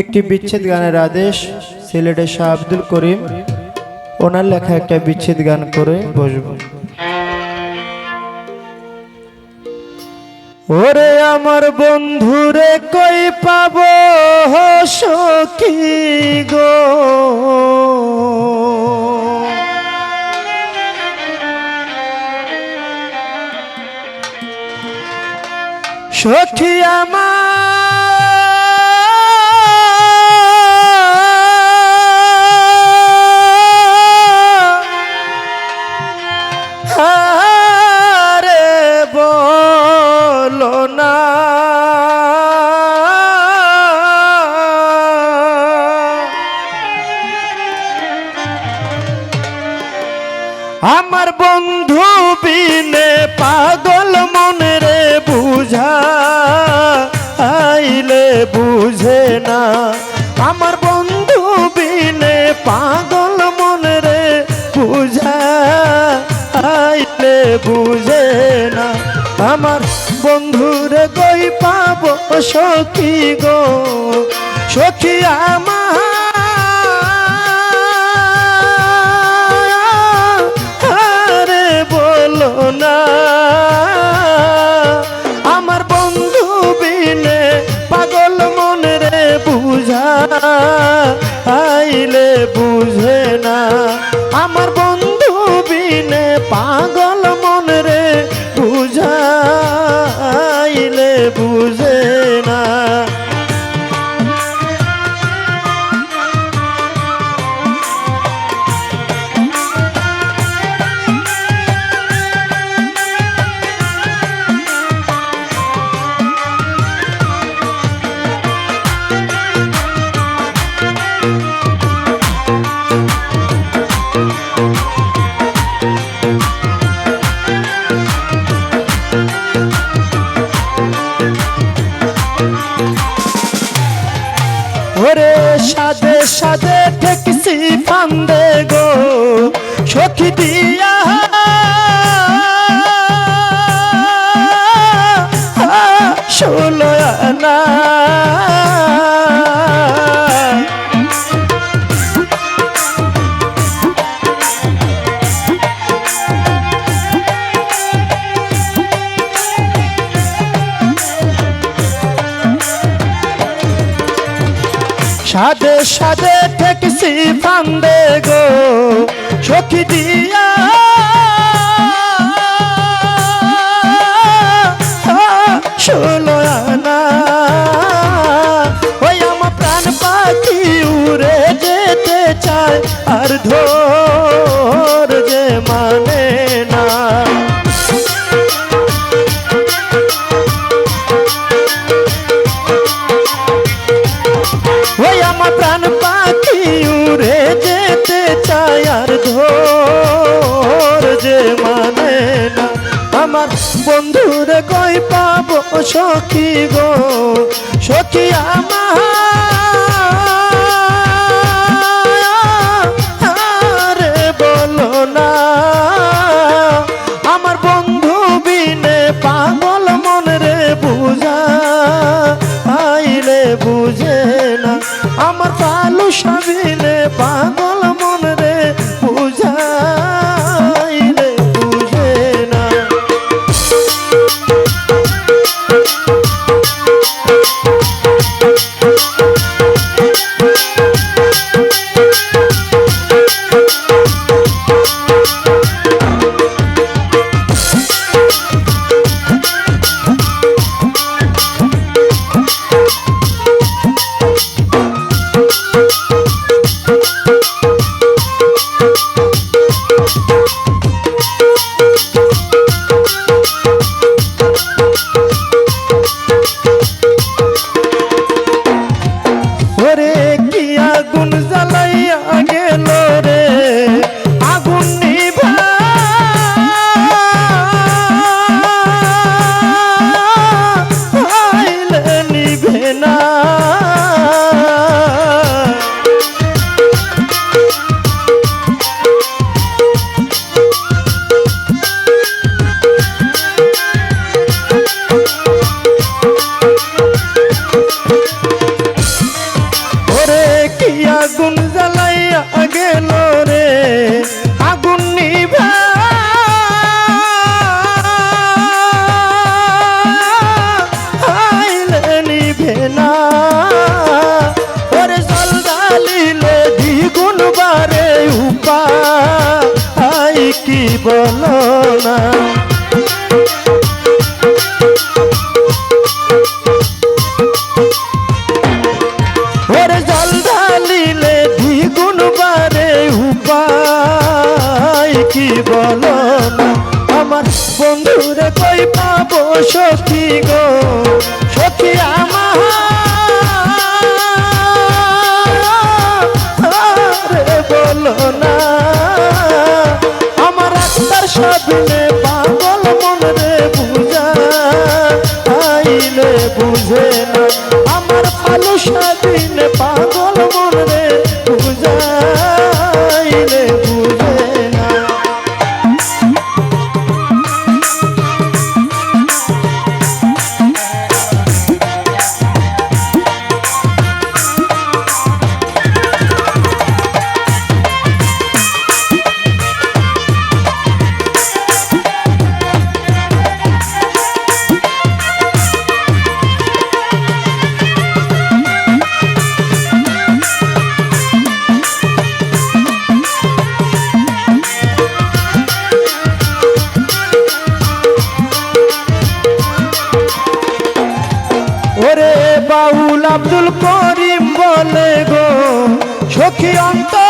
একটি বিচ্ছেদ গানের আদেশ সিলেটের শাহ আব্দুল করিম। ওনার লেখা একটা বিচ্ছেদ গান করে বসবো। ওরে আমার বন্ধুরে কই পাব সখী গো? সখী আমার আমার বন্ধু বিনে পাগল মনে রে বুঝা, আইলে বুঝে না। আমার বন্ধু বিনে পাগল মনে রে বুঝা, আইলে বুঝে না। আমার বন্ধুরে গই পাব সখী গো? সখী আমার না। আমার বন্ধু বিনে পাগল মনে রে বুঝা। সখী দিয়া। ষোলো আনা। সাদে সাদে ঠেকছি ফান্দে গো। সখী দিয়া সখী গো সখী আমার। সখী গো, সখী আমার। বলো না, আমার আত্মার সাধনে পাগল মন রে বুঝা, আইলে বুঝে না, আমার ভালো সাধী করিম বলে গো সখী অন্তর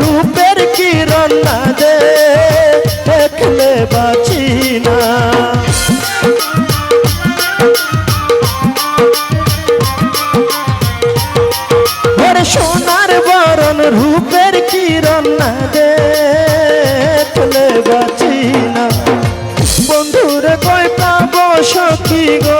রূপের কিরণ না দে দেখলে বাঁচি না। সোনার বরণ রূপের কিরণ না দে দেখলে বাঁচি না। বন্ধুরে কয় পাবো সখী গো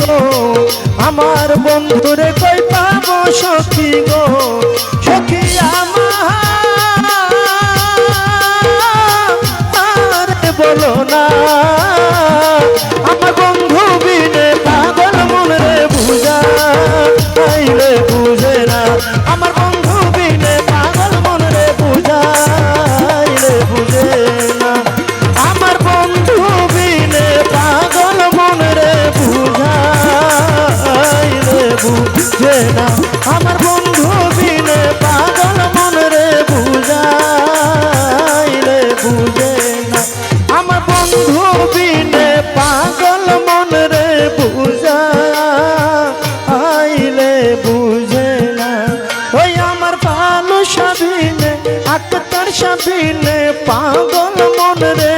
গো। আমার বন্ধুরে কই পাবো সখী গো? বিনে পাগল মন রে।